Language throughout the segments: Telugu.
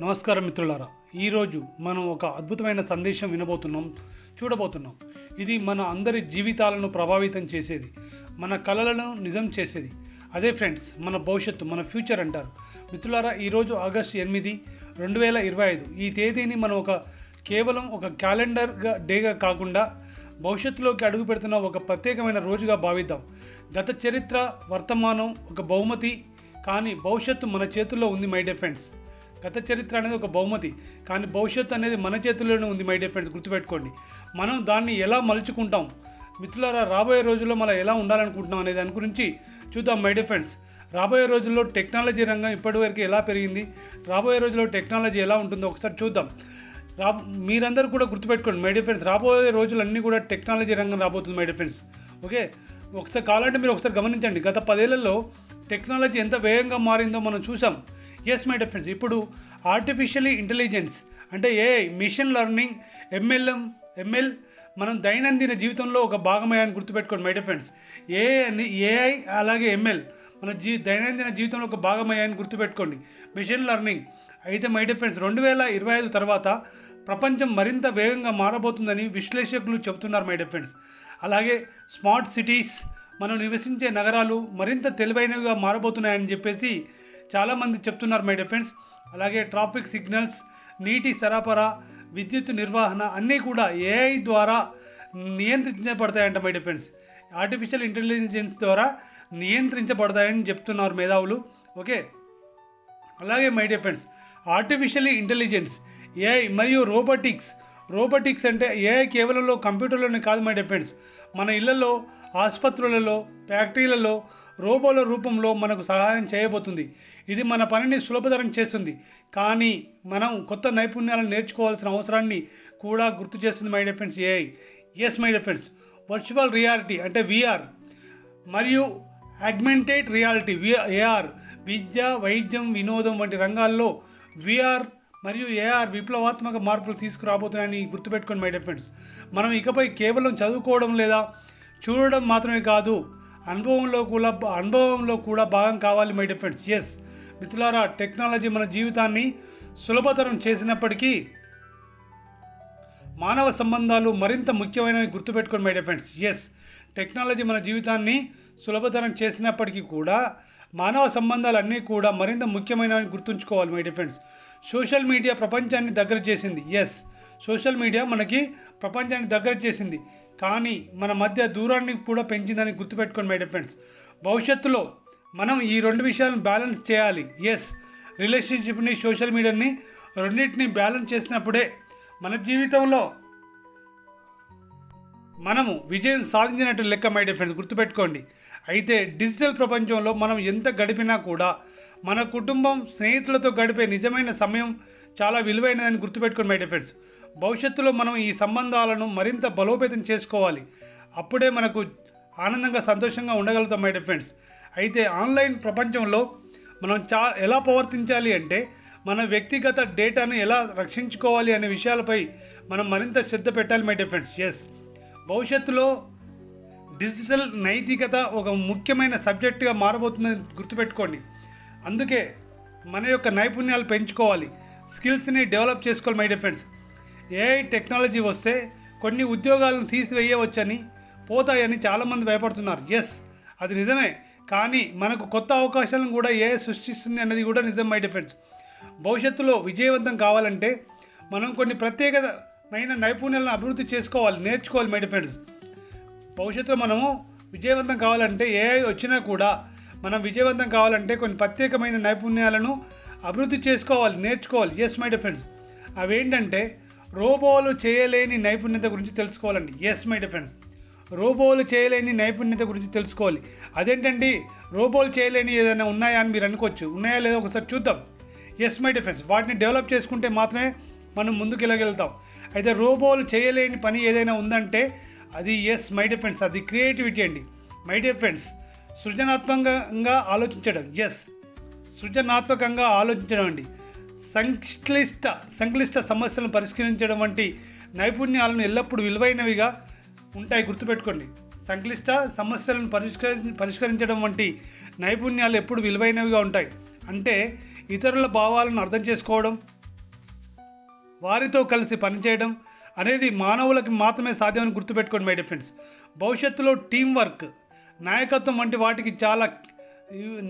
నమస్కారం మిత్రులారా. ఈరోజు మనం ఒక అద్భుతమైన సందేశం వినబోతున్నాం చూడబోతున్నాం. ఇది మన అందరి జీవితాలను ప్రభావితం చేసేది మన కళలను నిజం చేసేది. అదే ఫ్రెండ్స్ మన భవిష్యత్తు మన ఫ్యూచర్ అంటారు. మిత్రులారా ఈరోజు ఆగస్ట్ ఎనిమిది రెండు వేల ఇరవై ఐదు. ఈ తేదీని మనం ఒక కేవలం ఒక క్యాలెండర్గా డేగా కాకుండా భవిష్యత్తులోకి అడుగు పెడుతున్న ఒక ప్రత్యేకమైన రోజుగా భావిద్దాం. గత చరిత్ర వర్తమానం ఒక బహుమతి కానీ భవిష్యత్తు మన చేతుల్లో ఉంది మై డియర్ ఫ్రెండ్స్. గత చరిత్ర అనేది ఒక బహుమతి. కానీ భవిష్యత్తు అనేది మన చేతుల్లోనే ఉంది మై డియర్ ఫ్రెండ్స్ గుర్తుపెట్టుకోండి. మనం దాన్ని ఎలా మలుచుకుంటాం? మిత్రులారా రాబోయే రోజుల్లో మనం ఎలా ఉండాలనుకుంటున్నాం అనే దాని గురించి చూద్దాం మై డియర్ ఫ్రెండ్స్ రాబోయే రోజుల్లో టెక్నాలజీ రంగం ఇప్పటివరకు ఎలా పెరిగింది? రాబోయే రోజుల్లో టెక్నాలజీ ఎలా ఉంటుందో ఒకసారి చూద్దాం. రా మీరందరూ కూడా గుర్తుపెట్టుకోండి మై డియర్ ఫ్రెండ్స్ రాబోయే రోజులన్నీ కూడా టెక్నాలజీ రంగం రాబోతుంది మై డియర్ ఫ్రెండ్స్ ఓకే? ఒకసారి కావాలంటే మీరు ఒకసారి గమనించండి. గత పదేళ్ళలో టెక్నాలజీ ఎంత వేగంగా మారిందో మనం చూసాం. ఎస్ మై ఫ్రెండ్స్ ఇప్పుడు ఆర్టిఫిషియల్ ఇంటెలిజెన్స్ అంటే AI machine learning MLM ML మనం దైనందిన జీవితంలో ఒక భాగమయ్యాన్ని గుర్తుపెట్టుకోండి మై ఫ్రెండ్స్ ఏఐ అని ఏఐ అలాగే ఎంఎల్ మన జీ దైనందిన జీవితంలో ఒక భాగమయ్యాన్ని గుర్తుపెట్టుకోండి. మిషన్ లెర్నింగ్ అయితే మై ఫ్రెండ్స్ రెండు వేల ఇరవై ఐదు తర్వాత ప్రపంచం మరింత వేగంగా మారబోతుందని విశ్లేషకులు చెబుతున్నారు మై ఫ్రెండ్స్ అలాగే స్మార్ట్ సిటీస్ మనం నివసించే నగరాలు మరింత తెలివైనవిగా మారబోతున్నాయని చెప్పేసి చాలామంది చెప్తున్నారు మై డియర్ ఫ్రెండ్స్ అలాగే ట్రాఫిక్ సిగ్నల్స్ నీటి సరఫరా విద్యుత్ నిర్వహణ అన్నీ కూడా ఏఐ ద్వారా నియంత్రించబడతాయంట my dear friends artificial intelligence ద్వారా నియంత్రించబడతాయని చెప్తున్నారు మేధావులు. ఓకే అలాగే my dear friends artificial intelligence AI మరియు రోబోటిక్స్ రోబోటిక్స్ అంటే ఏఐ కేవలంలో కంప్యూటర్లోనే కాదు మై డిఫెండ్స్ మన ఇళ్ళలో ఆసుపత్రులలో ఫ్యాక్టరీలలో రోబోల రూపంలో మనకు సహాయం చేయబోతుంది. ఇది మన పనిని సులభతరం చేస్తుంది. కానీ మనం కొత్త నైపుణ్యాలను నేర్చుకోవాల్సిన అవసరాన్ని కూడా గుర్తు చేస్తుంది my friends AI yes my friends virtual reality అంటే విఆర్ మరియు అగ్మెంటెడ్ రియాలిటీ వి ఏఆర్ విద్య వైద్యం వినోదం వంటి రంగాల్లో విఆర్ మరియు ఏఆర్ విప్లవాత్మక మార్పులు తీసుకురాబోతున్నాయని గుర్తుపెట్టుకోండి మై డియర్ ఫ్రెండ్స్ మనం ఇకపై కేవలం చదువుకోవడం లేదా చూడడం మాత్రమే కాదు అనుభవంలో కూడా అనుభవంలో కూడా భాగం కావాలి మై డియర్ ఫ్రెండ్స్ ఎస్ మిత్రులారా టెక్నాలజీ మన జీవితాన్ని సులభతరం చేసినప్పటికీ మానవ సంబంధాలు మరింత ముఖ్యమైనవి గుర్తుపెట్టుకోండి my dear friends yes technology మన జీవితాన్ని సులభతరం చేసినప్పటికీ కూడా మానవ సంబంధాలు అన్నీ కూడా మరింత ముఖ్యమైనవని గుర్తుంచుకోవాలి my dear friends social media ప్రపంచాన్ని దగ్గర చేసింది. ఎస్ సోషల్ మీడియా మనకి ప్రపంచాన్ని దగ్గర చేసింది. కానీ మన మధ్య దూరాన్ని కూడా పెంచిందని గుర్తుపెట్టుకోండి మై డియర్ ఫ్రెండ్స్ భవిష్యత్తులో మనం ఈ రెండు విషయాలను బ్యాలెన్స్ చేయాలి. ఎస్ రిలేషన్షిప్ని సోషల్ మీడియాని రెండింటిని బ్యాలెన్స్ చేసినప్పుడే మన జీవితంలో మనము విజయం సాధించినట్టు లెక్క మై డియర్ ఫ్రెండ్స్ గుర్తుపెట్టుకోండి. అయితే డిజిటల్ ప్రపంచంలో మనం ఎంత గడిపినా కూడా మన కుటుంబం స్నేహితులతో గడిపే నిజమైన సమయం చాలా విలువైనదని గుర్తుపెట్టుకోండి మై డియర్ ఫ్రెండ్స్ భవిష్యత్తులో మనం ఈ సంబంధాలను మరింత బలోపేతం చేసుకోవాలి. అప్పుడే మనకు ఆనందంగా సంతోషంగా ఉండగలుగుతాం మై డియర్ ఫ్రెండ్స్ అయితే ఆన్లైన్ ప్రపంచంలో మనం చా ఎలా ప్రవర్తించాలి అంటే మన వ్యక్తిగత డేటాను ఎలా రక్షించుకోవాలి అనే విషయాలపై మనం మరింత శ్రద్ధ పెట్టాలి మై డియర్ ఫ్రెండ్స్ ఎస్ భవిష్యత్తులో డిజిటల్ నైతికత ఒక ముఖ్యమైన సబ్జెక్టుగా మారబోతుందని గుర్తుపెట్టుకోండి. అందుకే మన యొక్క నైపుణ్యాలు పెంచుకోవాలి. స్కిల్స్ని డెవలప్ చేసుకోవాలి my dear friends. AI technology వస్తే కొన్ని ఉద్యోగాలను తీసివేయవచ్చని పోతాయని చాలామంది భయపడుతున్నారు. ఎస్ అది నిజమే. కానీ మనకు కొత్త అవకాశాలను కూడా ఏఐ సృష్టిస్తుంది అన్నది కూడా నిజం మై డియర్ ఫ్రెండ్స్. భవిష్యత్తులో విజయవంతం కావాలంటే మనం కొన్ని పైన నైపుణ్యాలను అభివృద్ధి చేసుకోవాలి నేర్చుకోవాలి మై ఫ్రెండ్స్ భవిష్యత్తులో మనము విజయవంతం కావాలంటే ఏఐ వచ్చినా కూడా మనం విజయవంతం కావాలంటే కొన్ని ప్రత్యేకమైన నైపుణ్యాలను అభివృద్ధి చేసుకోవాలి నేర్చుకోవాలి. ఎస్ మై డియర్ ఫ్రెండ్స్ అవేంటంటే రోబోలు చేయలేని నైపుణ్యత గురించి తెలుసుకోవాలండి. ఎస్ మై డియర్ రోబోలు చేయలేని నైపుణ్యత గురించి తెలుసుకోవాలి. అదేంటండి? రోబోలు చేయలేని ఏదైనా ఉన్నాయా అని మీరు అనుకోవచ్చు. ఉన్నాయా లేదో ఒకసారి చూద్దాం. ఎస్ మై డిఫెన్స్ వాటిని డెవలప్ చేసుకుంటే మాత్రమే మనం ముందుకు అయితే రోబోలు చేయలేని పని ఏదైనా ఉందంటే అది ఎస్ మై డిఫెన్స్ అది క్రియేటివిటీ అండి. మై డిఫెన్స్ సృజనాత్మకంగా ఆలోచించడం ఎస్ సృజనాత్మకంగా ఆలోచించడం అండి. సంక్లిష్ట సంక్లిష్ట సమస్యలను పరిష్కరించడం వంటి నైపుణ్యాలను ఎల్లప్పుడూ విలువైనవిగా ఉంటాయి గుర్తుపెట్టుకోండి. సంక్లిష్ట సమస్యలను పరిష్కరి పరిష్కరించడం వంటి నైపుణ్యాలు ఎప్పుడు విలువైనవిగా ఉంటాయి. అంటే ఇతరుల భావాలను అర్థం చేసుకోవడం వారితో కలిసి పనిచేయడం అనేది మానవులకి మాత్రమే సాధ్యమని గుర్తుపెట్టుకోండి మై డిఫెండ్స్ భవిష్యత్తులో టీం వర్క్ నాయకత్వం వంటి వాటికి చాలా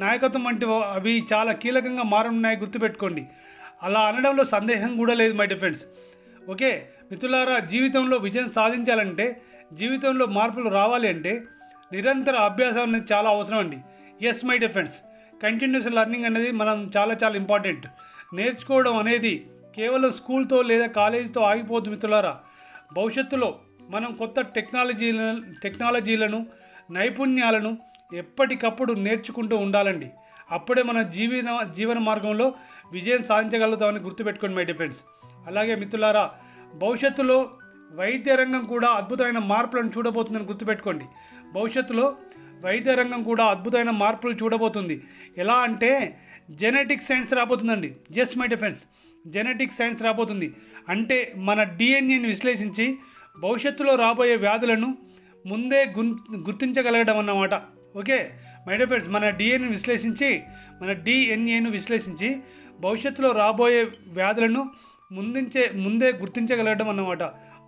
నాయకత్వం వంటి అవి చాలా కీలకంగా మారనున్నాయి గుర్తుపెట్టుకోండి. అలా అనడంలో సందేహం కూడా లేదు మై డిఫెండ్స్ ఓకే మిత్రులారా జీవితంలో విజయం సాధించాలంటే జీవితంలో మార్పులు రావాలి అంటే నిరంతర అభ్యాసం అనేది చాలా అవసరం అండి. Yes my dear friends continuous learning అనేది మనం చాలా చాలా ఇంపార్టెంట్ నేర్చుకోవడం అనేది కేవలం స్కూల్తో లేదా కాలేజీతో ఆగిపోదు మిత్రులారా. భవిష్యత్తులో మనం కొత్త టెక్నాలజీలను టెక్నాలజీలను నైపుణ్యాలను ఎప్పటికప్పుడు నేర్చుకుంటూ ఉండాలండి. అప్పుడే మన జీవన జీవన మార్గంలో విజయం సాధించగలుగుతామని గుర్తుపెట్టుకోండి మై డిఫెండ్స్ అలాగే మిత్రులారా భవిష్యత్తులో వైద్య రంగం కూడా అద్భుతమైన మార్పులను చూడబోతుందని గుర్తుపెట్టుకోండి. భవిష్యత్తులో వైద్య రంగం కూడా అద్భుతమైన మార్పులు చూడబోతుంది. ఎలా అంటే genetic science రాబోతుందండి. Just my dear friends genetic science రాబోతుంది. అంటే మన డిఎన్ఏని విశ్లేషించి భవిష్యత్తులో రాబోయే వ్యాధులను ముందే గుర్ గుర్తించగలగడం అన్నమాట. ఓకే? మై డియర్ ఫ్రెండ్స్ మన డిఎన్ఏని విశ్లేషించి మన డిఎన్ఏను విశ్లేషించి భవిష్యత్తులో రాబోయే వ్యాధులను ముందుంచే ముందే గుర్తించగలగడం అన్నమాట.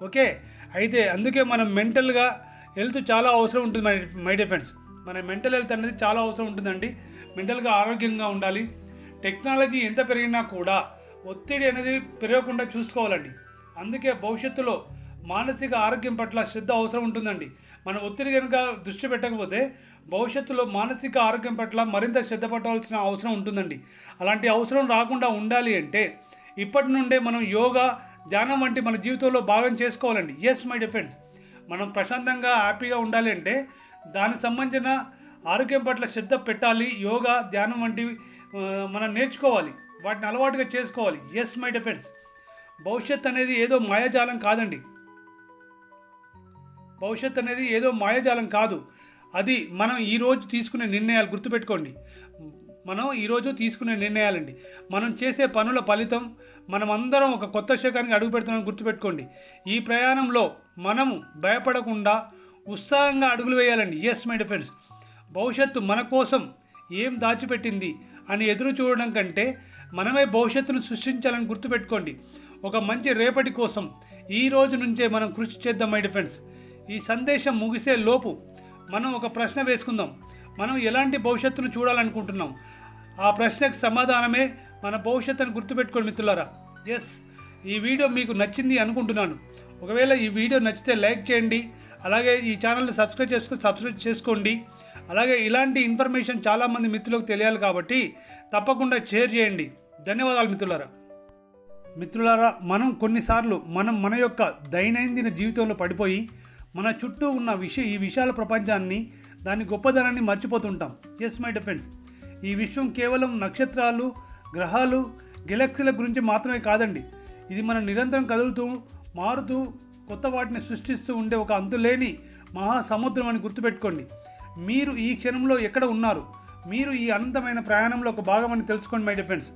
ఓకే? అయితే అందుకే మనం మెంటల్గా హెల్త్ చాలా అవసరం ఉంటుంది మై మై డియర్ ఫ్రెండ్స్ మన మెంటల్ హెల్త్ అనేది చాలా అవసరం ఉంటుందండి. మెంటల్గా ఆరోగ్యంగా ఉండాలి. టెక్నాలజీ ఎంత పెరిగినా కూడా ఒత్తిడి అనేది పెరగకుండా చూసుకోవాలండి. అందుకే భవిష్యత్తులో మానసిక ఆరోగ్యం పట్ల శ్రద్ధ అవసరం ఉంటుందండి. మన ఒత్తిడి కనుక దృష్టి పెట్టకపోతే భవిష్యత్తులో మానసిక ఆరోగ్యం పట్ల మరింత శ్రద్ధ పట్టవలసిన అవసరం ఉంటుందండి. అలాంటి అవసరం రాకుండా ఉండాలి అంటే ఇప్పటి నుండే మనం యోగా ధ్యానం వంటి మన జీవితంలో భాగం చేసుకోవాలండి. ఎస్ మై డిఫెన్స్ మనం ప్రశాంతంగా హ్యాపీగా ఉండాలి అంటే దానికి సంబంధించిన ఆరోగ్యం పట్ల శ్రద్ధ పెట్టాలి. యోగా ధ్యానం వంటివి మనం నేర్చుకోవాలి. వాటిని అలవాటుగా చేసుకోవాలి. ఎస్ మై డిఫెన్స్ భవిష్యత్ అనేది ఏదో మాయాజాలం కాదండి. భవిష్యత్ అనేది ఏదో మాయాజాలం కాదు. అది మనం ఈరోజు తీసుకునే నిర్ణయాలు గుర్తుపెట్టుకోండి. మనం ఈరోజు తీసుకునే నిర్ణయాలండి. మనం చేసే పనుల ఫలితం మనం అందరం ఒక కొత్త శకానికి అడుగు పెడుతున్నామని గుర్తుపెట్టుకోండి. ఈ ప్రయాణంలో మనము భయపడకుండా ఉత్సాహంగా అడుగులు వేయాలండి. ఎస్ మై డిఫెండ్స్ భవిష్యత్తు మన కోసం ఏం దాచిపెట్టింది అని ఎదురు చూడడం కంటే మనమే భవిష్యత్తును సృష్టించాలని గుర్తుపెట్టుకోండి. ఒక మంచి రేపటి కోసం ఈ రోజు నుంచే మనం కృషి చేద్దాం మై డిఫెండ్స్ ఈ సందేశం ముగిసే లోపు మనం ఒక ప్రశ్న వేసుకుందాం. మనం ఎలాంటి భవిష్యత్తును చూడాలనుకుంటున్నాం? ఆ ప్రశ్నకు సమాధానమే మన భవిష్యత్తును గుర్తుపెట్టుకోండి మిత్రులారా. ఎస్ ఈ వీడియో మీకు నచ్చింది అనుకుంటున్నాను. ఒకవేళ ఈ వీడియో నచ్చితే లైక్ చేయండి అలాగే ఈ ఛానల్ని సబ్స్క్రైబ్ చేసుకుని సబ్స్క్రైబ్ చేసుకోండి. అలాగే ఇలాంటి ఇన్ఫర్మేషన్ చాలామంది మిత్రులకు తెలియాలి కాబట్టి తప్పకుండా షేర్ చేయండి. ధన్యవాదాలు మిత్రులారా. మిత్రులారా మనం కొన్నిసార్లు మనం మన యొక్క దైనందిన జీవితంలో పడిపోయి మన చుట్టూ ఉన్న విష ఈ విశాల ప్రపంచాన్ని దాని గొప్పదనాన్ని మర్చిపోతుంటాం. ఎస్ మై డిఫెన్స్ ఈ విశ్వం కేవలం నక్షత్రాలు గ్రహాలు గెలాక్సీల గురించి మాత్రమే కాదండి. ఇది మనం నిరంతరం కదులుతూ మారుతూ కొత్త వాటిని సృష్టిస్తూ ఉండే ఒక అంతులేని మహాసముద్రం అని గుర్తుపెట్టుకోండి. మీరు ఈ క్షణంలో ఎక్కడ ఉన్నారు? మీరు ఈ అనంతమైన ప్రయాణంలో ఒక భాగమని తెలుసుకోండి మై డిఫెండ్స్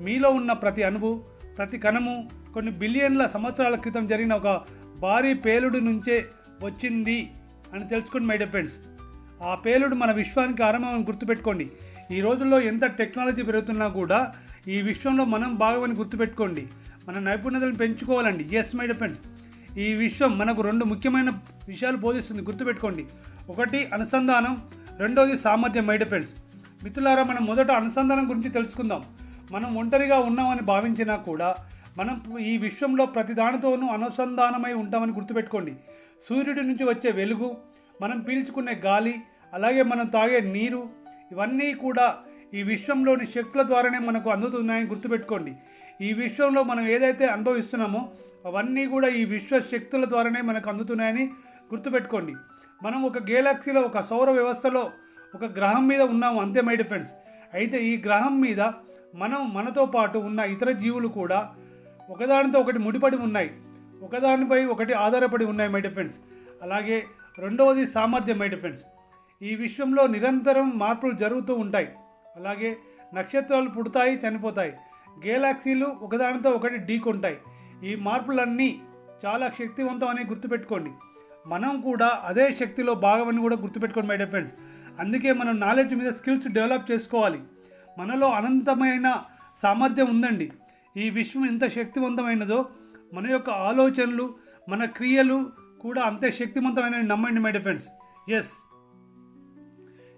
మీలో ఉన్న ప్రతి అణువు ప్రతి కణము కొన్ని బిలియన్ల సంవత్సరాల క్రితం జరిగిన ఒక భారీ పేలుడు నుంచే వచ్చింది అని తెలుసుకోండి మై డిఫెండ్స్ ఆ పేలుడు మన విశ్వానికి ఆరంభం అని గుర్తుపెట్టుకోండి. ఈ రోజుల్లో ఎంత టెక్నాలజీ పెరుగుతున్నా కూడా ఈ విశ్వంలో మనం భాగమని గుర్తుపెట్టుకోండి. మన నైపుణ్యతలను పెంచుకోవాలండి. ఎస్ మై డియర్ ఫ్రెండ్స్ ఈ విశ్వం మనకు రెండు ముఖ్యమైన విషయాలు బోధిస్తుంది. గుర్తుపెట్టుకోండి. ఒకటి అనుసంధానం. రెండోది సామర్థ్యం మై డియర్ ఫ్రెండ్స్ మిత్రులారా మనం మొదట అనుసంధానం గురించి తెలుసుకుందాం. మనం ఒంటరిగా ఉన్నామని భావించినా కూడా మనం ఈ విశ్వంలో ప్రతి దానితోనూ అనుసంధానమై ఉంటామని గుర్తుపెట్టుకోండి. సూర్యుడి నుంచి వచ్చే వెలుగు మనం పీల్చుకునే గాలి అలాగే మనం తాగే నీరు ఇవన్నీ కూడా ఈ విశ్వంలోని శక్తుల ద్వారానే మనకు అందుతున్నాయని గుర్తుపెట్టుకోండి. ఈ విశ్వంలో మనం ఏదైతే అనుభవిస్తున్నామో అవన్నీ కూడా ఈ విశ్వ శక్తుల ద్వారానే మనకు అందుతున్నాయని గుర్తుపెట్టుకోండి. మనం ఒక గేలాక్సీలో ఒక సౌర వ్యవస్థలో ఒక గ్రహం మీద ఉన్నాము అంతే మై ఫ్రెండ్స్. అయితే ఈ గ్రహం మీద మనం మనతో పాటు ఉన్న ఇతర జీవులు కూడా ఒకదానితో ఒకటి ముడిపడి ఉన్నాయి. ఒకదానిపై ఒకటి ఆధారపడి ఉన్నాయి మై ఫ్రెండ్స్. అలాగే రెండవది సామర్థ్యం మై డిఫెండ్స్ ఈ విశ్వంలో నిరంతరం మార్పులు జరుగుతూ ఉంటాయి. అలాగే నక్షత్రాలు పుడతాయి చనిపోతాయి. గెలాక్సీలు ఒకదానితో ఒకటి ఢీకొంటాయి ఈ మార్పులన్నీ చాలా శక్తివంతం అని గుర్తుపెట్టుకోండి. మనం కూడా అదే శక్తిలో భాగమని కూడా గుర్తుపెట్టుకోండి మై ఫ్రెండ్స్ అందుకే మనం నాలెడ్జ్ మీద స్కిల్స్ డెవలప్ చేసుకోవాలి. మనలో అనంతమైన సామర్థ్యం ఉందండి. ఈ విశ్వం ఎంత శక్తివంతమైనదో మన యొక్క ఆలోచనలు మన క్రియలు కూడా అంతే శక్తివంతమైన నమ్మండి మై డిఫెండ్స్ ఎస్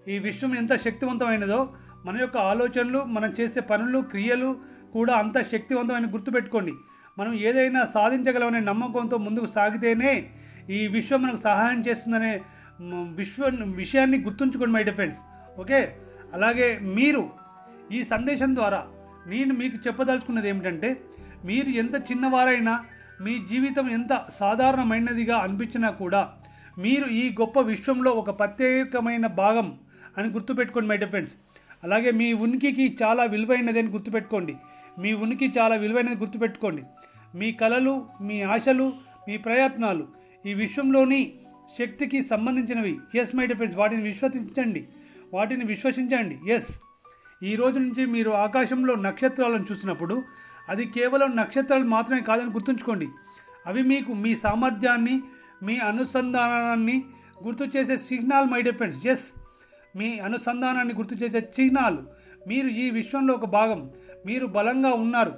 ఈ విశ్వం ఎంత శక్తివంతమైనదో మన యొక్క ఆలోచనలు మనం చేసే పనులు క్రియలు కూడా అంత శక్తివంతమైన గుర్తుపెట్టుకోండి మనం ఏదైనా సాధించగలమనే నమ్మకంతో ముందుకు సాగితేనే ఈ విశ్వం మనకు సహాయం చేస్తుందనే విశ్వ విషయాన్ని గుర్తుంచుకోండి మై డిఫెండ్స్ ఓకే అలాగే మీరు ఈ సందేశం ద్వారా నేను మీకు చెప్పదలుచుకున్నది ఏమిటంటే మీరు ఎంత చిన్నవారైనా మీ జీవితం ఎంత సాధారణమైనదిగా అనిపించినా కూడా మీరు ఈ గొప్ప విశ్వంలో ఒక ప్రత్యేకమైన భాగం అని గుర్తుపెట్టుకోండి మై డిఫెండ్స్ అలాగే మీ ఉనికికి చాలా విలువైనది అని గుర్తుపెట్టుకోండి. మీ ఉనికి చాలా విలువైనది గుర్తుపెట్టుకోండి. మీ కళలు మీ ఆశలు మీ ప్రయత్నాలు ఈ విశ్వంలోని శక్తికి సంబంధించినవి. ఎస్ మై డిఫెండ్స్ వాటిని విశ్వసించండి. వాటిని విశ్వసించండి. ఎస్ ఈ రోజు నుంచి మీరు ఆకాశంలో నక్షత్రాలను చూసినప్పుడు అది కేవలం నక్షత్రాలు మాత్రమే కాదని గుర్తుంచుకోండి. అవి మీకు మీ సామర్థ్యాన్ని మీ అనుసంధానాన్ని గుర్తు చేసే signal my dear friends yes మీ అనుసంధానాన్ని గుర్తు చేసే చిహ్నాలు మీరు ఈ విశ్వంలో ఒక భాగం. మీరు బలంగా ఉన్నారు.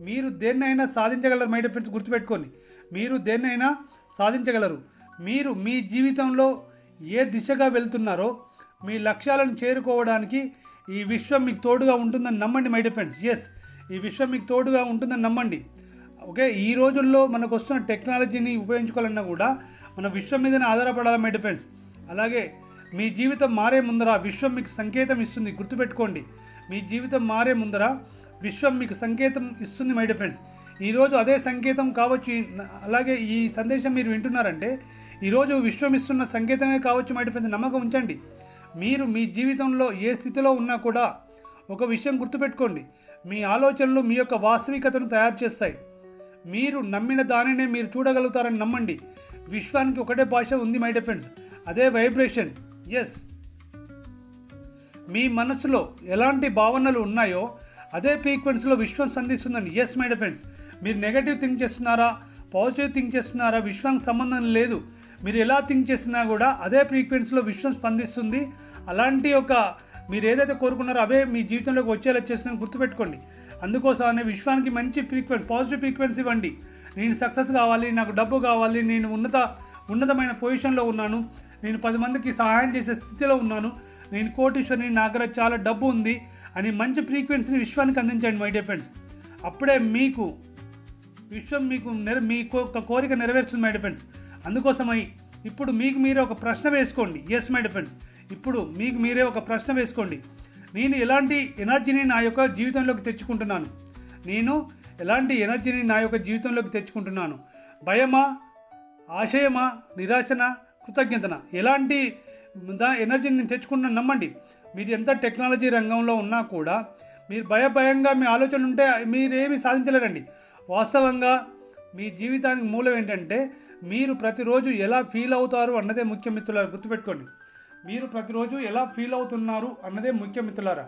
మీరు దేన్నైనా సాధించగలరు మై డిఫెన్స్ గుర్తుపెట్టుకోండి. మీరు దేన్నైనా సాధించగలరు. మీరు మీ జీవితంలో ఏ దిశగా వెళ్తున్నారో మీ లక్ష్యాలను చేరుకోవడానికి ఈ విశ్వం మీకు తోడుగా ఉంటుందని నమ్మండి మై డిఫెండ్స్ ఎస్ ఈ విశ్వం మీకు తోడుగా ఉంటుందని నమ్మండి. ఓకే ఈ రోజుల్లో మనకు వస్తున్న టెక్నాలజీని ఉపయోగించుకోవాలన్నా కూడా మన విశ్వం మీదనే ఆధారపడాలి మై డిఫెండ్స్ అలాగే మీ జీవితం మారే ముందర విశ్వం మీకు సంకేతం ఇస్తుంది గుర్తుపెట్టుకోండి. మీ జీవితం మారే ముందర విశ్వం మీకు సంకేతం ఇస్తుంది మై ఫ్రెండ్స్ ఈరోజు అదే సంకేతం కావచ్చు. అలాగే ఈ సందేశం మీరు వింటున్నారంటే ఈరోజు విశ్వం ఇస్తున్న సంకేతమే కావచ్చు మై డిఫెండ్స్ నమ్మకం ఉంచండి. మీరు మీ జీవితంలో ఏ స్థితిలో ఉన్నా కూడా ఒక విషయం గుర్తుపెట్టుకోండి. మీ ఆలోచనలు మీ యొక్క వాస్తవికతను తయారు చేస్తాయి. మీరు నమ్మిన దానినే మీరు చూడగలుగుతారని నమ్మండి. విశ్వానికి ఒకటే భాష ఉంది మై డిఫెండ్స్ అదే వైబ్రేషన్ ఎస్ మీ మనసులో ఎలాంటి భావనలు ఉన్నాయో అదే ఫ్రీక్వెన్సీలో విశ్వం సంధిస్తుందండి ఎస్ మై డిఫెండ్స్ మీరు నెగటివ్ థింక్ చేస్తున్నారా? పాజిటివ్ థింక్ చేస్తున్నారా? విశ్వానికి సంబంధం లేదు. మీరు ఎలా థింక్ చేసినా కూడా అదే ఫ్రీక్వెన్సీలో విశ్వం స్పందిస్తుంది. అలాంటి ఒక మీరు ఏదైతే కోరుకున్నారో అవే మీ జీవితంలోకి వచ్చేలా చేస్తుందని గుర్తుపెట్టుకోండి. అందుకోసమనే విశ్వానికి మంచి ఫ్రీక్వెన్సీ పాజిటివ్ ఫ్రీక్వెన్సీ ఇవ్వండి. నేను సక్సెస్ కావాలి నాకు డబ్బు కావాలి నేను ఉన్నత ఉన్నతమైన పొజిషన్లో ఉన్నాను. నేను పది మందికి సహాయం చేసే స్థితిలో ఉన్నాను. నేను కోటీశ్వరిని నా దగ్గర చాలా డబ్బు ఉంది అని మంచి ఫ్రీక్వెన్సీని విశ్వానికి అందించండి మై డియర్ ఫ్రెండ్స్. అప్పుడే మీకు విశ్వం మీకు నెర మీ ఒక కోరిక నెరవేరుస్తుంది మై డిఫెన్స్ అందుకోసమై ఇప్పుడు మీకు మీరే ఒక ప్రశ్న వేసుకోండి. ఎస్ మై డిఫెన్స్ ఇప్పుడు మీకు మీరే ఒక ప్రశ్న వేసుకోండి. నేను ఎలాంటి ఎనర్జీని నా యొక్క జీవితంలోకి తెచ్చుకుంటున్నాను? నేను ఎలాంటి ఎనర్జీని నా యొక్క జీవితంలోకి తెచ్చుకుంటున్నాను? భయమా? ఆశయమా? నిరాశన? కృతజ్ఞతన? ఎలాంటి దా ఎనర్జీని నేను తెచ్చుకున్నాను నమ్మండి. మీరు ఎంత టెక్నాలజీ రంగంలో ఉన్నా కూడా మీరు భయ భయంగా మీ ఆలోచనలు ఉంటే మీరేమీ సాధించలేరండి. వాస్తవంగా మీ జీవితానికి మూలం ఏంటంటే మీరు ప్రతిరోజు ఎలా ఫీల్ అవుతారు అన్నదే ముఖ్య మిత్రులారా గుర్తుపెట్టుకోండి. మీరు ప్రతిరోజు ఎలా ఫీల్ అవుతున్నారు అన్నదే ముఖ్య మిత్రులారా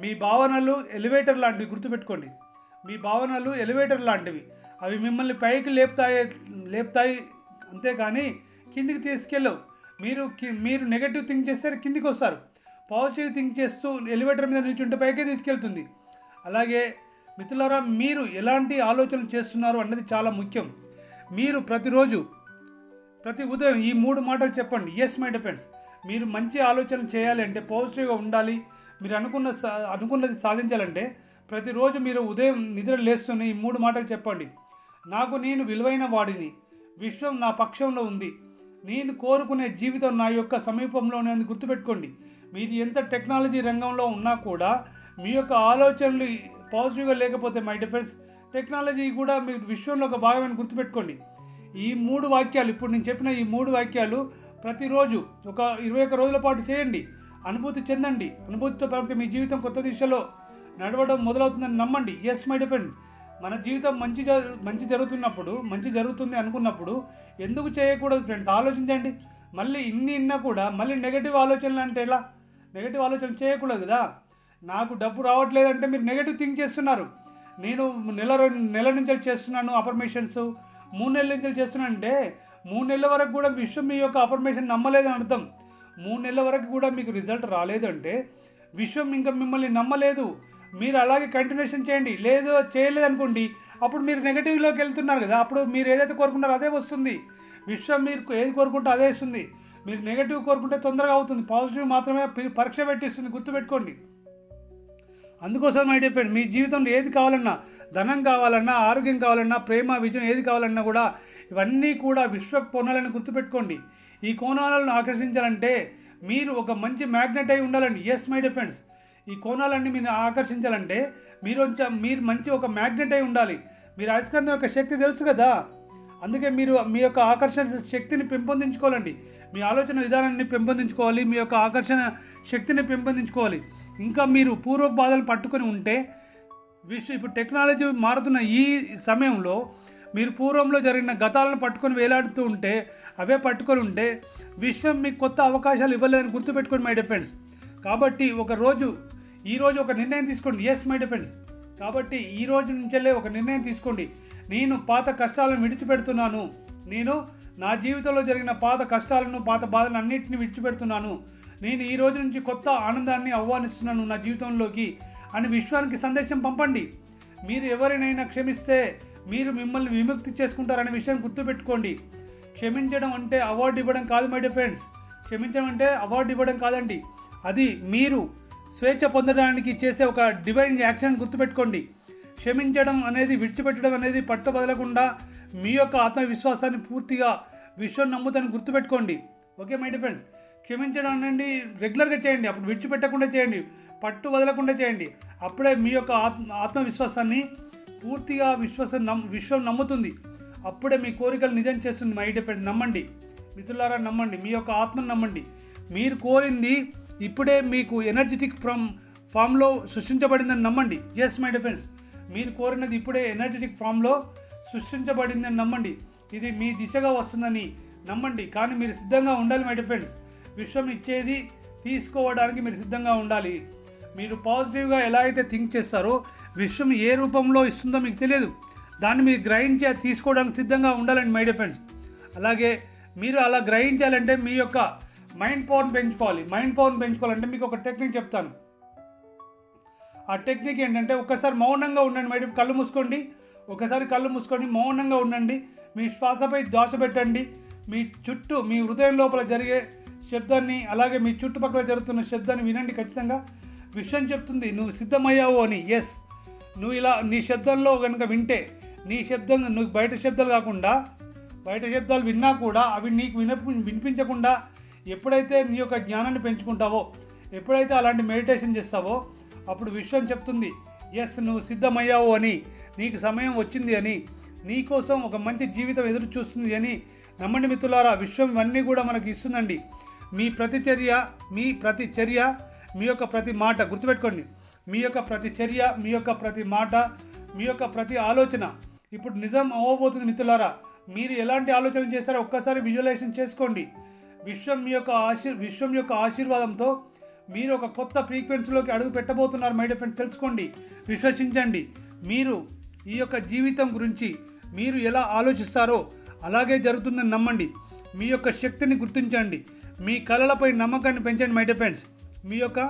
మీ భావనలు ఎలివేటర్ లాంటివి గుర్తుపెట్టుకోండి. మీ భావనలు ఎలివేటర్ లాంటివి. అవి మిమ్మల్ని పైకి లేపుతాయి లేపుతాయి అంతేకాని కిందికి తీసుకెళ్ళవు. మీరు మీరు నెగటివ్ థింక్ చేస్తే కిందికి వస్తారు. పాజిటివ్ థింక్ చేస్తూ ఎలివేటర్ మీద నిల్చుంటే పైకే తీసుకెళ్తుంది. అలాగే మిత్రులారా మీరు ఎలాంటి ఆలోచనలు చేస్తున్నారు అన్నది చాలా ముఖ్యం. మీరు ప్రతిరోజు ప్రతి ఉదయం ఈ మూడు మాటలు చెప్పండి. ఎస్ మై డిఫెండ్స్ మీరు మంచి ఆలోచన చేయాలి అంటే పాజిటివ్గా ఉండాలి. మీరు అనుకున్న సా- అనుకున్నది సాధించాలంటే ప్రతిరోజు మీరు ఉదయం నిద్ర లేస్తున్న ఈ మూడు మాటలు చెప్పండి. నాకు నేను విలువైన వాడిని. విశ్వం నా పక్షంలో ఉంది. నేను కోరుకునే జీవితం నా యొక్క సమీపంలోనే అని గుర్తుపెట్టుకోండి. మీరు ఎంత టెక్నాలజీ రంగంలో ఉన్నా కూడా మీ యొక్క ఆలోచనలు పాజిటివ్గా లేకపోతే మై డిఫెన్స్ టెక్నాలజీ కూడా మీరు విశ్వంలో ఒక భాగమని గుర్తుపెట్టుకోండి. ఈ మూడు వాక్యాలు ఇప్పుడు నేను చెప్పిన ఈ మూడు వాక్యాలు ప్రతిరోజు ఒక ఇరవై ఒక్క రోజుల పాటు చేయండి. అనుభూతి చెందండి. అనుభూతితో పాటు మీ జీవితం కొత్త దిశలో నడవడం మొదలవుతుందని నమ్మండి. ఎస్ మై డిఫెండ్ మన జీవితం మంచి మంచి జరుగుతున్నప్పుడు మంచి జరుగుతుంది అనుకున్నప్పుడు ఎందుకు చేయకూడదు ఫ్రెండ్స్? ఆలోచించండి. మళ్ళీ ఇన్ని ఇన్నా కూడా మళ్ళీ నెగటివ్ ఆలోచనలు అంటే ఎలా? నెగటివ్ ఆలోచన చేయకూడదు కదా? నాకు డబ్బు రావట్లేదంటే మీరు నెగటివ్ థింక్ చేస్తున్నారు. నేను నెల రెండు నెల నుంచి చేస్తున్నాను అఫర్మేషన్స్ మూడు నెలల నుంచి చేస్తున్నాను అంటే మూడు నెలల వరకు కూడా విశ్వం మీ యొక్క అఫర్మేషన్ నమ్మలేదని అర్థం. మూడు నెలల వరకు కూడా మీకు రిజల్ట్ రాలేదంటే విశ్వం ఇంకా మిమ్మల్ని నమ్మలేదు. మీరు అలాగే కంటిన్యూషన్ చేయండి. లేదు చేయలేదు అనుకోండి అప్పుడు మీరు నెగటివ్లోకి వెళ్తున్నారు కదా. అప్పుడు మీరు ఏదైతే కోరుకుంటారో అదే వస్తుంది. విశ్వం మీరు ఏది కోరుకుంటే అదే ఇస్తుంది మీరు నెగటివ్ కోరుకుంటే తొందరగా అవుతుంది. పాజిటివ్ మాత్రమే పరీక్ష పెట్టిస్తుంది. గుర్తుపెట్టుకోండి. అందుకోసం ఐ డియర్ మీ జీవితంలో ఏది కావాలన్నా ధనం కావాలన్నా ఆరోగ్యం కావాలన్నా ప్రేమ విజయం ఏది కావాలన్నా కూడా ఇవన్నీ కూడా విశ్వ కోణాలను గుర్తుపెట్టుకోండి. ఈ కోణాలను ఆకర్షించాలంటే మీరు ఒక మంచి మ్యాగ్నెట్ అయి ఉండాలండి. ఎస్ మై డిఫెండ్స్ ఈ కోణాలన్నీ మీరు ఆకర్షించాలంటే మీరు మీరు మంచి ఒక మ్యాగ్నెట్ అయి ఉండాలి. మీరు అయస్కాంతం యొక్క శక్తి తెలుసు కదా? అందుకే మీరు మీ యొక్క ఆకర్షణ శక్తిని పెంపొందించుకోవాలండి. మీ ఆలోచన విధానాన్ని పెంపొందించుకోవాలి మీ యొక్క ఆకర్షణ శక్తిని పెంపొందించుకోవాలి. ఇంకా మీరు పూర్వ బాధలు పట్టుకొని ఉంటే విశ్వ ఇప్పుడు టెక్నాలజీ మారుతున్న ఈ సమయంలో మీరు పూర్వంలో జరిగిన గతాలను పట్టుకొని వేలాడుతూ ఉంటే అవే పట్టుకొని ఉంటే విశ్వం మీకు కొత్త అవకాశాలు ఇవ్వలేదని గుర్తుపెట్టుకోండి మై డిఫెండ్స్ కాబట్టి ఒక రోజు ఒక నిర్ణయం తీసుకోండి. ఎస్ మై డిఫెన్స్ కాబట్టి ఈ రోజు నుంచెల్లే ఒక నిర్ణయం తీసుకోండి. నేను పాత కష్టాలను విడిచిపెడుతున్నాను. నేను నా జీవితంలో జరిగిన పాత కష్టాలను పాత బాధలను అన్నింటిని విడిచిపెడుతున్నాను. నేను ఈ రోజు నుంచి కొత్త ఆనందాన్ని ఆహ్వానిస్తున్నాను నా జీవితంలోకి అని విశ్వానికి సందేశం పంపండి. మీరు ఎవరినైనా క్షమిస్తే మీరు మిమ్మల్ని విముక్తి చేసుకుంటారనే విషయం గుర్తుపెట్టుకోండి. క్షమించడం అంటే అవార్డు ఇవ్వడం కాదు మై డియర్ ఫ్రెండ్స్ క్షమించడం అంటే అవార్డు ఇవ్వడం కాదండి. అది మీరు స్వేచ్ఛ పొందడానికి చేసే ఒక డివైన్ యాక్షన్ గుర్తుపెట్టుకోండి. క్షమించడం అనేది విడిచిపెట్టడం అనేది పట్టుబదలకుండా మీ యొక్క ఆత్మవిశ్వాసాన్ని పూర్తిగా విశ్వం నమ్ముతాన్ని గుర్తుపెట్టుకోండి. ఓకే మై ఫ్రెండ్స్ క్షమించడం రెగ్యులర్గా చేయండి. అప్పుడు విడిచిపెట్టకుండా చేయండి. పట్టు వదలకుండా చేయండి. అప్పుడే మీ యొక్క ఆత్మ ఆత్మవిశ్వాసాన్ని పూర్తిగా విశ్వాసం నమ్ విశ్వం నమ్ముతుంది. అప్పుడే మీ కోరికలు నిజం చేస్తుంది మై డియర్ నమ్మండి. మిత్రులారా నమ్మండి. మీ యొక్క ఆత్మను నమ్మండి. మీరు కోరింది ఇప్పుడే మీకు ఎనర్జెటిక్ ఫ్రమ్ ఫామ్లో సృష్టించబడిందని నమ్మండి. జస్ట్ మై డిఫెన్స్ మీరు కోరినది ఇప్పుడే ఎనర్జెటిక్ ఫామ్లో సృష్టించబడిందని నమ్మండి. ఇది మీ దిశగా వస్తుందని నమ్మండి. కానీ మీరు సిద్ధంగా ఉండాలి మై డిఫెన్స్ విశ్వం ఇచ్చేది తీసుకోవడానికి మీరు సిద్ధంగా ఉండాలి. మీరు పాజిటివ్గా ఎలా అయితే థింక్ చేస్తారో విశ్వం ఏ రూపంలో ఇస్తుందో మీకు తెలియదు. దాన్ని మీరు గ్రహించే తీసుకోవడానికి సిద్ధంగా ఉండాలండి మై డిఫెన్స్ అలాగే మీరు అలా గ్రహించాలంటే మీ యొక్క మైండ్ పవర్ని పెంచుకోవాలి. మైండ్ పవర్ని పెంచుకోవాలంటే మీకు ఒక టెక్నిక్ చెప్తాను. ఆ టెక్నిక్ ఏంటంటే ఒక్కసారి మౌనంగా ఉండండి మేడం కళ్ళు మూసుకోండి. ఒకసారి కళ్ళు మూసుకోండి మౌనంగా ఉండండి. మీ శ్వాసపై దాచ పెట్టండి మీ చుట్టూ మీ హృదయం లోపల జరిగే శబ్దాన్ని అలాగే మీ చుట్టుపక్కల జరుగుతున్న శబ్దాన్ని వినండి ఖచ్చితంగా. విషయం చెప్తుంది నువ్వు సిద్ధమయ్యావు అని. ఎస్ నువ్వు ఇలా నీ శబ్దంలో కనుక వింటే నీ శబ్దం నువ్వు బయట శబ్దాలు కాకుండా బయట శబ్దాలు విన్నా కూడా అవి నీకు విన వినిపించకుండా ఎప్పుడైతే నీ యొక్క జ్ఞానాన్ని పెంచుకుంటావో ఎప్పుడైతే అలాంటి మెడిటేషన్ చేస్తావో అప్పుడు విశ్వం చెప్తుంది ఎస్ నువ్వు సిద్ధమయ్యావు అని. నీకు సమయం వచ్చింది అని. నీకోసం ఒక మంచి జీవితం ఎదురు చూస్తుంది అని. నమ్మండి మిత్రులారా విశ్వం ఇవన్నీ కూడా మనకి ఇస్తుందండి. మీ ప్రతిచర్య మీ ప్రతి చర్య మీ యొక్క ప్రతి మాట గుర్తుపెట్టుకోండి. మీ యొక్క ప్రతి చర్య మీ యొక్క ప్రతి మాట మీ యొక్క ప్రతి ఆలోచన. ఇప్పుడు నిజం అవ్వబోతుంది మిత్రులారా. మీరు ఎలాంటి ఆలోచన చేస్తారో ఒక్కసారి విజువలైజేషన్ చేసుకోండి. విశ్వం మీ యొక్క ఆశీర్ విశ్వం యొక్క ఆశీర్వాదంతో మీరు ఒక కొత్త ఫ్రీక్వెన్సీలోకి అడుగు పెట్టబోతున్నారు మై ఫ్రెండ్స్. తెలుసుకోండి విశ్వసించండి. మీరు ఈ యొక్క జీవితం గురించి మీరు ఎలా ఆలోచిస్తారో అలాగే జరుగుతుందని నమ్మండి. మీ యొక్క శక్తిని గుర్తించండి. మీ కళలపై నమ్మకాన్ని పెంచండి మై ఫ్రెండ్స్ మీ యొక్క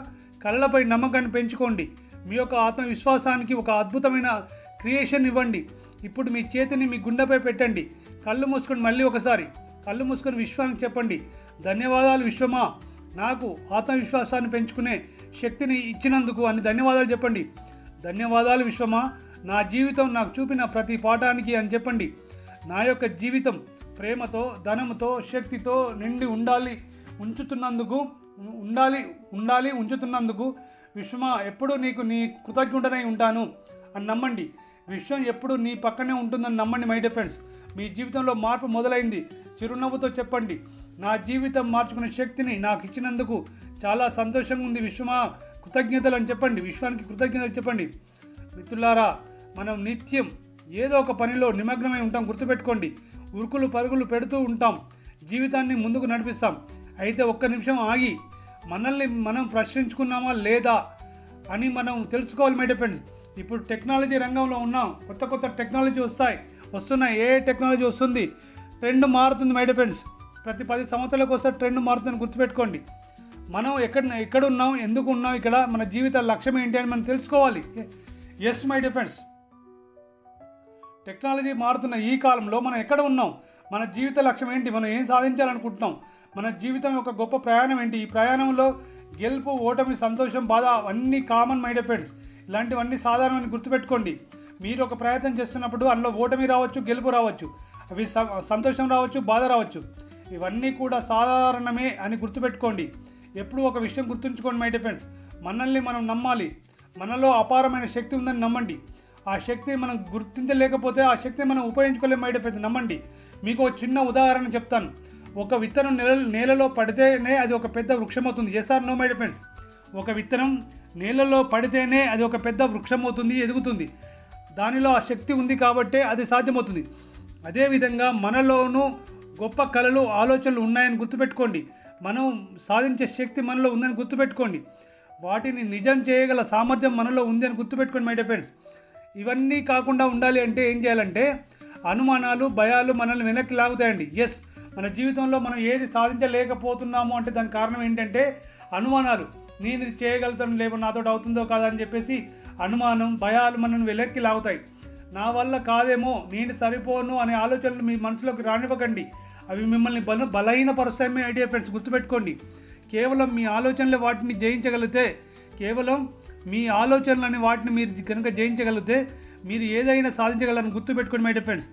కళలపై నమ్మకాన్ని పెంచుకోండి. మీ యొక్క ఆత్మవిశ్వాసానికి ఒక అద్భుతమైన క్రియేషన్ ఇవ్వండి. ఇప్పుడు మీ చేతిని మీ గుండెపై పెట్టండి. కళ్ళు మూసుకొని మళ్ళీ ఒకసారి. కళ్ళు మూసుకొని విశ్వానికి చెప్పండి. ధన్యవాదాలు విశ్వమా. నాకు ఆత్మవిశ్వాసాన్ని పెంచుకునే శక్తిని ఇచ్చినందుకు అని ధన్యవాదాలు చెప్పండి. ధన్యవాదాలు విశ్వమా. నా జీవితం నాకు చూపిన ప్రతి పాఠానికి అని చెప్పండి. నా యొక్క జీవితం ప్రేమతో ధనముతో శక్తితో నిండి ఉండాలి ఉంచుతున్నందుకు ఉండాలి ఉండాలి ఉంచుతున్నందుకు విశ్వమా ఎప్పుడు నీకు నీ కృతజ్ఞుడనై ఉంటాను అని నమ్మండి. విశ్వం ఎప్పుడు నీ పక్కనే ఉంటుందని నమ్మండి మై డియర్ ఫ్రెండ్స్ మీ జీవితంలో మార్పు మొదలైంది. చిరునవ్వుతో చెప్పండి. నా జీవితం మార్చుకునే శక్తిని నాకు ఇచ్చినందుకు చాలా సంతోషంగా ఉంది విశ్వమా. కృతజ్ఞతలు అని చెప్పండి. విశ్వానికి కృతజ్ఞతలు చెప్పండి. మిత్రులారా మనం నిత్యం ఏదో ఒక పనిలో నిమగ్నమై ఉంటాం. గుర్తుపెట్టుకోండి. ఉరుకులు పరుగులు పెడుతూ ఉంటాం. జీవితాన్ని ముందుకు నడిపిస్తాం. అయితే ఒక్క నిమిషం ఆగి మనల్ని మనం ప్రశ్నించుకున్నామా లేదా అని మనం తెలుసుకోవాలి మై ఫ్రెండ్స్ ఇప్పుడు టెక్నాలజీ రంగంలో ఉన్నాం. కొత్త కొత్త టెక్నాలజీ వస్తాయి. వస్తున్నాయి. ఏ టెక్నాలజీ వస్తుంది? ట్రెండ్ మారుతుంది మై ఫ్రెండ్స్ ప్రతి పది సంవత్సరాలకు ఒకసారి ట్రెండ్ మారుతుందని గుర్తుపెట్టుకోండి. మనం ఎక్కడ ఎక్కడ ఉన్నాం? ఎందుకు ఉన్నాం? ఇక్కడ మన జీవిత లక్ష్యం ఏంటి అని మనం తెలుసుకోవాలి. ఎస్ మై డిఫెండ్స్ టెక్నాలజీ మారుతున్న ఈ కాలంలో మనం ఎక్కడ ఉన్నాం? మన జీవిత లక్ష్యం ఏంటి? మనం ఏం సాధించాలనుకుంటున్నాం? మన జీవితం యొక్క గొప్ప ప్రయాణం ఏంటి? ఈ ప్రయాణంలో గెలుపు ఓటమి సంతోషం బాధ అన్నీ కామన్ మైండ్ ఎఫెక్ట్స్ ఇలాంటివన్నీ సాధారణమని గుర్తుపెట్టుకోండి. మీరు ఒక ప్రయత్నం చేస్తున్నప్పుడు అందులో ఓటమి రావచ్చు గెలుపు రావచ్చు. అవి స- సంతోషం రావచ్చు బాధ రావచ్చు. ఇవన్నీ కూడా సాధారణమే అని గుర్తుపెట్టుకోండి. ఎప్పుడు ఒక విషయం గుర్తుంచుకోండి మై డిఫెన్స్ మనల్ని మనం నమ్మాలి. మనలో అపారమైన శక్తి ఉందని నమ్మండి. ఆ శక్తి మనం గుర్తించలేకపోతే ఆ శక్తి మనం ఉపయోగించుకోలేము మై ఫ్రెండ్స్ నమ్మండి. మీకు ఒక చిన్న ఉదాహరణ చెప్తాను. ఒక విత్తనం నేల నేలలో పడితేనే అది ఒక పెద్ద వృక్షం అవుతుంది yes or no my dear friends ఒక విత్తనం నేలలో పడితేనే అది ఒక పెద్ద వృక్షం అవుతుంది ఎదుగుతుంది. దానిలో ఆ శక్తి ఉంది కాబట్టే అది సాధ్యమవుతుంది. అదేవిధంగా మనలోనూ గొప్ప కళలు ఆలోచనలు ఉన్నాయని గుర్తుపెట్టుకోండి. మనం సాధించే శక్తి మనలో ఉందని గుర్తుపెట్టుకోండి. వాటిని నిజం చేయగల సామర్థ్యం మనలో ఉంది అని గుర్తుపెట్టుకోండి మై ఫ్రెండ్స్ ఇవన్నీ కాకుండా ఉండాలి అంటే ఏం చేయాలంటే అనుమానాలు భయాలు మనల్ని వెనక్కి లాగుతాయండి. ఎస్ మన జీవితంలో మనం ఏది సాధించలేకపోతున్నాము అంటే దాని కారణం ఏంటంటే అనుమానాలు. నేను ఇది చేయగలుగుతాను లేకపోతే నాతో అవుతుందో కాదా అని చెప్పేసి అనుమానం భయాలు మనల్ని వెనక్కి లాగుతాయి. నా వల్ల కాదేమో నేను సరిపోను అనే ఆలోచనలు మీ మనసులోకి రానివ్వకండి. అవి మిమ్మల్ని బల బలహీనపరుస్తాయి మీ ఐడియా ఫ్రెండ్స్ గుర్తుపెట్టుకోండి. కేవలం మీ ఆలోచనలు వాటిని జయించగలిగితే కేవలం మీ ఆలోచనలని వాటిని మీరు కనుక జయించగలిగితే మీరు ఏదైనా సాధించగలరని గుర్తుపెట్టుకోండి మై ఫ్రెండ్స్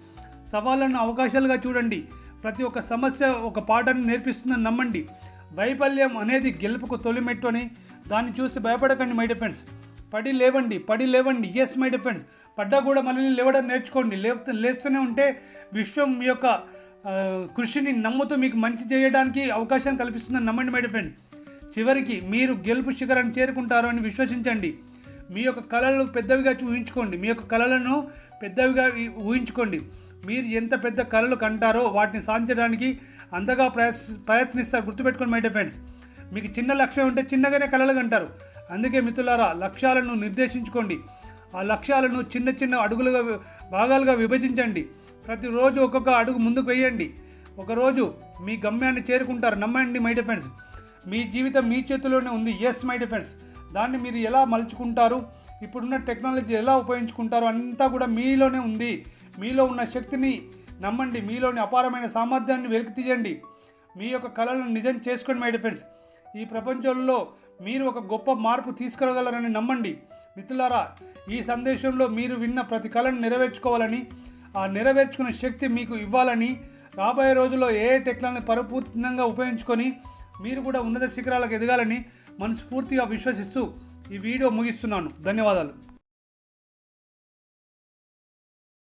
సవాళ్ళను అవకాశాలుగా చూడండి. ప్రతి ఒక్క సమస్య ఒక పాఠాన్ని నేర్పిస్తుందని నమ్మండి. వైఫల్యం అనేది గెలుపుకు తొలిమెట్టు అని దాన్ని చూసి భయపడకండి మై ఫ్రెండ్స్ పడి లేవండి పడి లేవండి. ఎస్ మై డిఫెండ్స్ పడ్డా కూడా మళ్ళీ లేవడం నేర్చుకోండి. లేస్తూ లేస్తూనే ఉంటే విశ్వం మీ యొక్క కృషిని నమ్ముతూ మీకు మంచి చేయడానికి అవకాశం కల్పిస్తుందని నమ్మండి మై డిఫెండ్స్ చివరికి మీరు గెలుపు శిఖరాన్ని చేరుకుంటారు అని విశ్వసించండి. మీ యొక్క కళలు పెద్దవిగా ఊహించుకోండి. మీ యొక్క కళలను పెద్దవిగా ఊహించుకోండి. మీరు ఎంత పెద్ద కళలు కంటారో వాటిని సాధించడానికి అంతగా ప్రయత్ ప్రయత్నిస్తారు గుర్తుపెట్టుకోండి మై ఫ్రెండ్స్. మీకు చిన్న లక్ష్యం ఉంటే చిన్నగానే కళలు కంటారు. అందుకే మిత్రులారా లక్ష్యాలను నిర్దేశించుకోండి. ఆ లక్ష్యాలను చిన్న చిన్న అడుగులుగా భాగాలుగా విభజించండి. ప్రతిరోజు ఒక్కొక్క అడుగు ముందుకు వేయండి. ఒకరోజు మీ గమ్యాన్ని చేరుకుంటారు. నమ్మండి మై ఫ్రెండ్స్. మీ జీవితం మీ చేతిలోనే ఉంది. ఎస్ మై డిఫెన్స్ దాన్ని మీరు ఎలా మలుచుకుంటారు? ఇప్పుడున్న టెక్నాలజీ ఎలా ఉపయోగించుకుంటారు? అంతా కూడా మీలోనే ఉంది. మీలో ఉన్న శక్తిని నమ్మండి. మీలోని అపారమైన సామర్థ్యాన్ని వెలికి తీయండి. మీ యొక్క కళలను నిజం చేసుకోండి మై డిఫెన్స్ ఈ ప్రపంచంలో మీరు ఒక గొప్ప మార్పు తీసుకురాగలరని నమ్మండి. మిత్రులారా ఈ సందేశంలో మీరు విన్న ప్రతి కళను నెరవేర్చుకోవాలని ఆ నెరవేర్చుకునే శక్తి మీకు ఇవ్వాలని రాబోయే రోజుల్లో ఏ టెక్నాలజీ పరిపూర్ణంగా ఉపయోగించుకొని మీరు కూడా ఉన్నత శిఖరాలకు ఎదగాలని మనస్ఫూర్తిగా విశ్వసిస్తూ ఈ వీడియో ముగిస్తున్నాను. ధన్యవాదాలు.